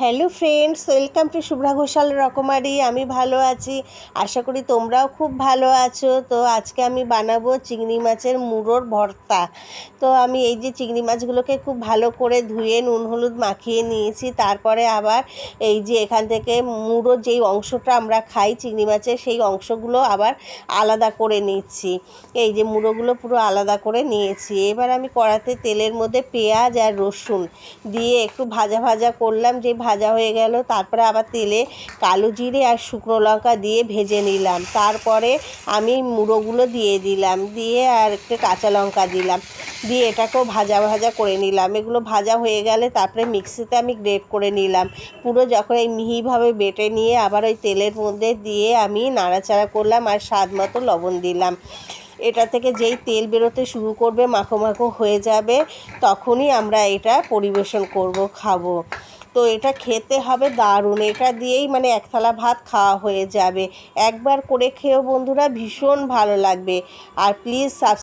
Hello friends, welcome to Shubhra Ghoshal রকমারি, আমি ভালো আছি। আশা করি তোমরাও খুব ভালো আছো। তো আজকে আমি বানাবো চিংড়ি মাছের মুড়োর ভর্তা। তো আমি এই যে চিংড়ি মাছগুলোকে খুব ভালো করে ধুয়ে নুন, হলুদ মাখিয়ে নিয়েছি। তারপরে আবার এই যে এখান থেকে মুড়োর যেই অংশটা আমরা খাই চিংড়ি মাছের, সেই অংশগুলো আবার আলাদা করে নিচ্ছি। এই যে মুড়োগুলো পুরো আলাদা করে নিয়েছি। এবার আমি কড়াতে তেলের মধ্যে পেঁয়াজ আর রসুন দিয়ে একটু ভাজা ভাজা করলাম। যে ভাজা হয়ে গেল। তারপরে আবার তেলে কালো জিরে আর শুকনো লঙ্কা দিয়ে ভেজে নিলাম। তারপরে আমি মুড়োগুলো দিয়ে দিলাম। দিয়ে আর একটু কাঁচা লঙ্কা দিলাম। দিয়ে এটাকেও ভাজা ভাজা করে নিলাম। এগুলো ভাজা হয়ে গেলে তারপরে মিক্সিতে আমি গ্রেট করে নিলাম। পুরো যখন এই মিহিভাবে বেটে নিয়ে আবার ওই তেলের মধ্যে দিয়ে আমি নাড়াচাড়া করলাম আর স্বাদ মতো লবণ দিলাম। এটা থেকে যেই তেল বেরোতে শুরু করবে, মাখো মাখো হয়ে যাবে, তখনই আমরা এটা পরিবেশন করব, খাব। তো এটা খেতে হবে দারুণ। এটা দিয়েই মানে এক থালা ভাত খাওয়া হয়ে যাবে। একবার করে খেয়েও বন্ধুরা ভীষণ ভালো লাগবে। আর প্লিজ সাবস্ক্রাইব